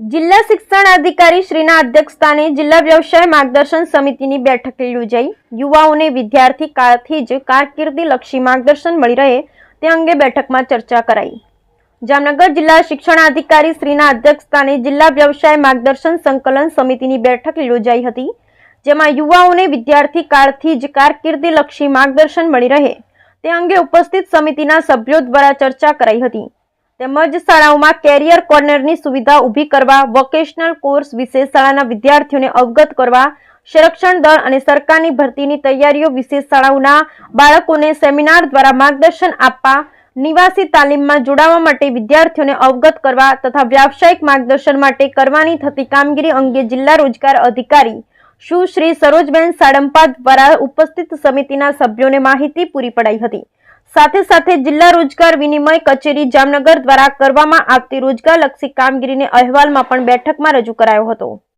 જિલ્લા શિક્ષણ અધિકારી શ્રીના અધ્યક્ષસ્થાને જિલ્લા વ્યવસાય માર્ગદર્શન સમિતિની બેઠક યોજાઈ. યુવાઓને વિદ્યાર્થી કાળથી જ કારકિર્દીલક્ષી માર્ગદર્શન મળી રહે તે અંગે બેઠકમાં ચર્ચા કરાઈ. જામનગર જિલ્લા શિક્ષણાધિકારી શ્રીના અધ્યક્ષસ્થાને જિલ્લા વ્યવસાય માર્ગદર્શન સંકલન સમિતિની બેઠક યોજાઈ હતી, જેમાં યુવાઓને વિદ્યાર્થી કાળથી જ કારકિર્દીલક્ષી માર્ગદર્શન મળી રહે તે અંગે ઉપસ્થિત સમિતિના સભ્યો દ્વારા ચર્ચા કરાઈ હતી. તેમજ શાળાઓમાં કેરિયર કોર્નરની સુવિધા ઊભી કરવા વોકેશનલ કોર્સ વિશે શાળાના વિદ્યાર્થીઓને અવગત કરવા, સંરક્ષણ દળ અને સરકારની ભરતીની તૈયારીઓ વિશે શાળાઓના બાળકોને સેમિનાર દ્વારા માર્ગદર્શન આપવા, નિવાસી તાલીમમાં જોડાવા માટે વિદ્યાર્થીઓને અવગત કરવા તથા વ્યાવસાયિક માર્ગદર્શન માટે કરવાની થતી કામગીરી અંગે જિલ્લા રોજગાર અધિકારી સુશ્રી સરોજબેન સાડંપા દ્વારા ઉપસ્થિત સમિતિના સભ્યોને માહિતી પૂરી પડાઈ હતી. સાથે સાથે જિલ્લા રોજગાર વિનિમય કચેરી જામનગર દ્વારા કરવામાં આવતી રોજગારલક્ષી કામગીરીને અહેવાલમાં પણ બેઠકમાં રજૂ કરાયો હતો.